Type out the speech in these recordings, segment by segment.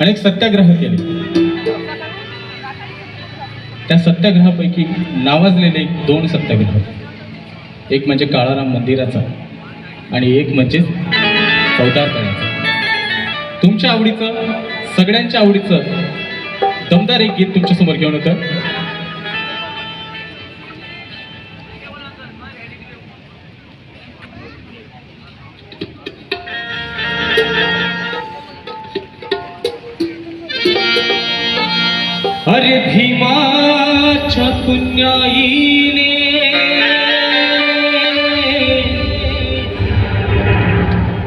अनेक सत्याग्रह केले. त्या सत्याग्रहापैकी नावाजलेले दोन सत्याग्रह. एक म्हणजे काळाराम मंदिराचा आणि एक म्हणजे चौदार तळ्याचा तुमच्या आवडीचं सगळ्यांच्या आवडीचं दमदार एक गीत तुमच्यासमोर घेऊन होतं भीमाच्या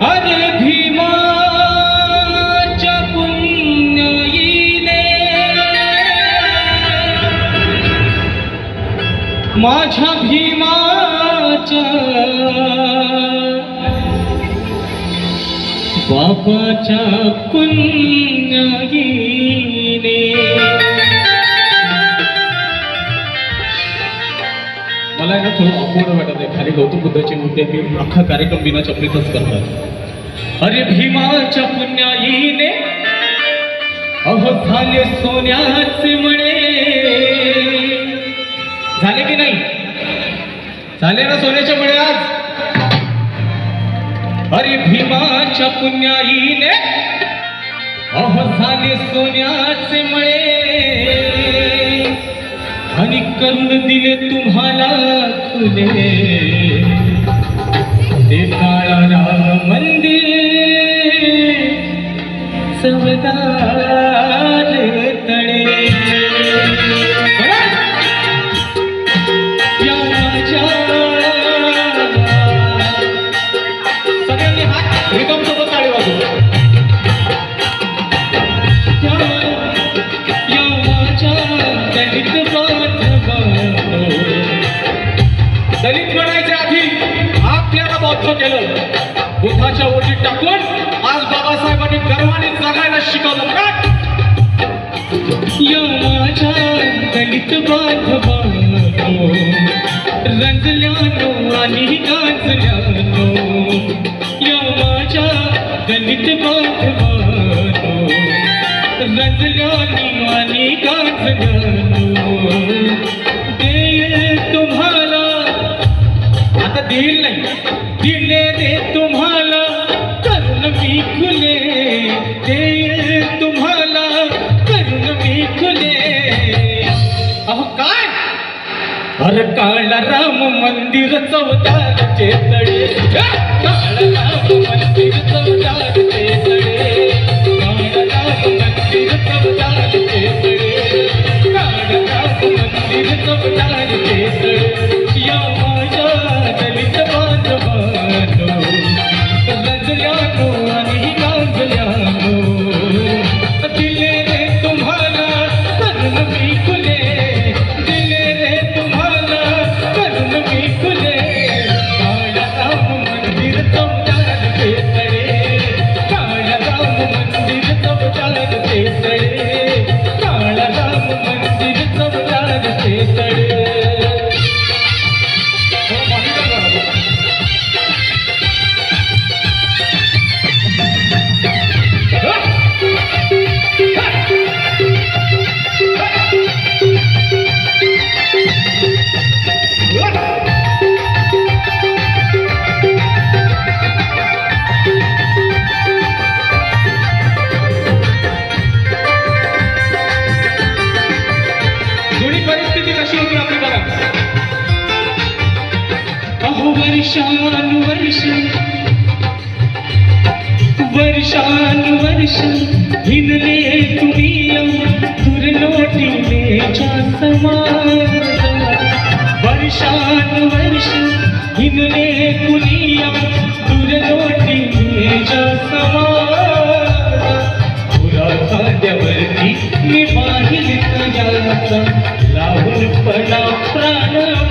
अरे भीमाच्या पुण्याईने माझ्या भीमाच्या बापाच्या पुण्याईने मला ना थोडं अपूर्ण वाटत आहे. खाली गौतम बुद्धाची मूर्ती आहे, मी अख्खा कार्यक्रम बिना चपलीचाच करतात अरे भीमाच्या पुण्याईने अहो झाले सोन्याचे म्हणे झाले की नाही? झाले ना सोन्याचे म्हणे आज? अरे भीमाच्या पुण्याईने अहो झाले सोन्याचे म्हणे करून दिले तुम्हाला खुले। ते काळाराम मंदिर। चवदार दलित म्हणायच्या आधी आपल्याला बौद्ध केलं. बुद्धाच्या ओटीत टाकून आज बाबासाहेबांनी गर्वाने जगायला शिकवलं. का या माझ्या दलित बांधवांनो रंजल्यानो आणि राम मंदिर चौदारचे चेतडे राम मंदिर चौदारचे चेतडे राम मंदिर चौदारचे चेतडे राम मंदिर चौदारचे चेतडे या माझ्या दलित बांधवानो रंजल्यानो आणि गांजल्यानो दिले रे तुम्हाला करून मी वर्षानुवर्ष वर्षानुवर्ष हिनले तुम्ही दुर्लोटीने समान वर्षानुवर्ष हिनले कुनिया दुर्लोटीने समान पुरा खाद्यावरती मी पाहिल तयाचा लावून पडा प्राण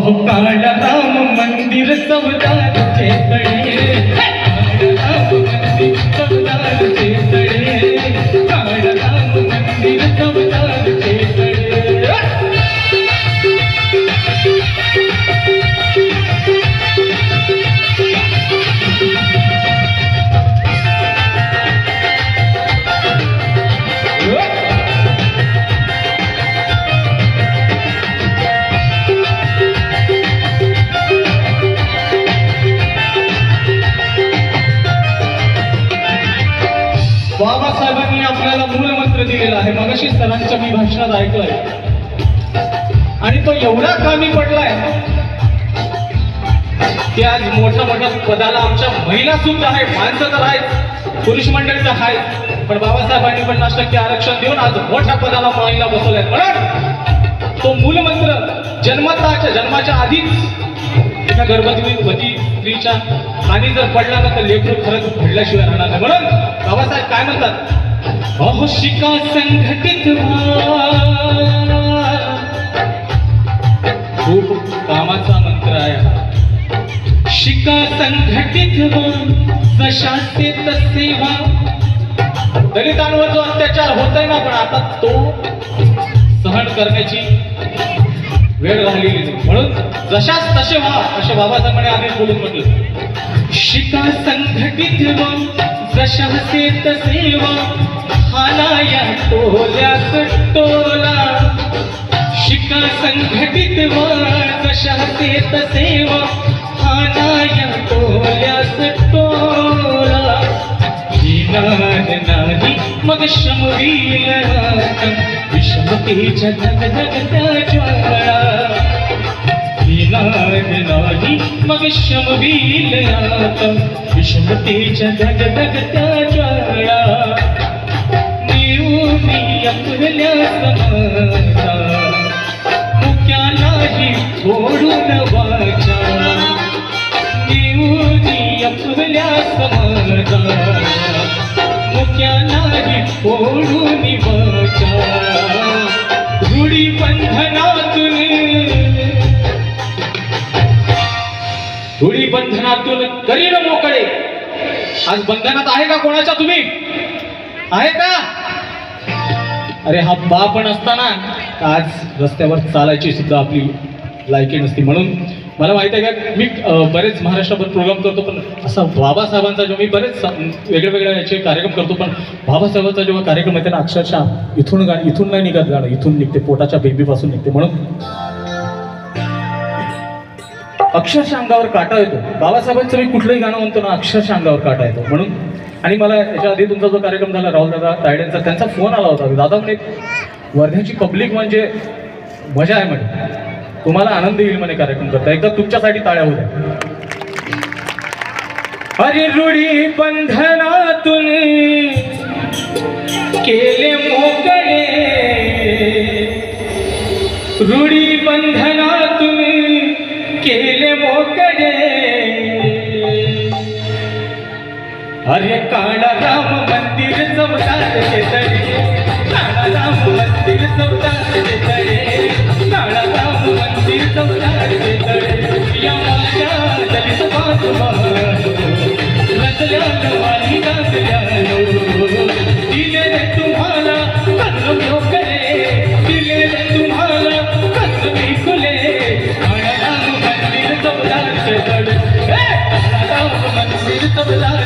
अहो भाषणात ऐकलंय. आणि तो एवढा कामी पडलाय की आज मोठ्या मोठ्या पदाला आमच्या महिला सुद्धा आहे माणसं तर आहेत. पुरुष मंडळी तर आहेत. पण बाबासाहेबांनी पन्नास टक्के आरक्षण देऊन आज मोठ्या पदाला महिला बसवल्यात. म्हणून तो मूलमंत्र जन्मताच्या जन्माच्या आधीच एका गर्भवती वती स्त्रीच्या हानी जर पडला ना तर लेकरू खरंच घडल्याशिवाय राहणार नाही. म्हणून बाबासाहेब काय म्हणतात? अहो शिका संघटित खूप कामाचा मंत्र आहे शिका संघटित हो, जशाचे तसे व्हा. दलितांवर जो अत्याचार होतोय ना पण आता तो सहन करण्याची वेळ राहिलेली नाही. म्हणून जशाच तसे व्हा असे बाबासाहेबांनी आम्ही बोलून म्हटलं. शिका संघटित हो, व्हा सेवा तसे व्हा हानाया टोल्यास टोला शिका संघटित व्हा जशाचे तसे व्हा हानाया टोल्यास टोला विनाद नाही मग शमवील विषमतेच्या धगधगत्या ज्वाळा नाही मग शमवील आता विषमतेच्या धगधगत्या ज्वाळा नेऊनी आपल्या समाजा मुक्या नाही सोडून वाचा नेऊनी आपल्या समाजा मुक्या नाही सोडून वाचा. धुळी बंधनातून करीन मोकळे. आज बंधनात आहे का कोणाच्या तुम्ही? आहे का? अरे हा बापण असताना आज रस्त्यावर चालायची सुद्धा आपली लायकी नसती. म्हणून मला माहिती आहे का मी बरेच महाराष्ट्रभर प्रोग्राम करतो पण असा बाबासाहेबांचा जेव्हा मी बरेच वेगळ्या वेगळ्या याचे कार्यक्रम करतो पण बाबासाहेबांचा जेव्हा कार्यक्रम आहे ना अक्षरशः इथून गा इथून नाही निघत गाणं. इथून निघते पोटाच्या बेबीपासून निघते. म्हणून अक्षरशः अंगावर काटा येतो. बाबासाहेबांचं मी कुठलंही गाणं म्हणतो ना अक्षरशः अंगावर काटा येतो. म्हणून आणि मला याच्या आधी तुमचा जो कार्यक्रम झाला राहुल दादा तायड्यांचा त्यांचा फोन आला होता. दादा म्हणे वर्ध्याची पब्लिक म्हणजे मजा आहे म्हणे. तुम्हाला आनंद येईल म्हणे कार्यक्रम करता. एकदा तुमच्यासाठी ताळ्या होत्या अरे रूढी बंधनातून केले मोकळे. रूढी बंधनात केले मोकडे अरे काळा राम मंदिर चौदार तळे. काळा राम मंदिर चौदार तळे. काळा राम मंदिर चौदार काळा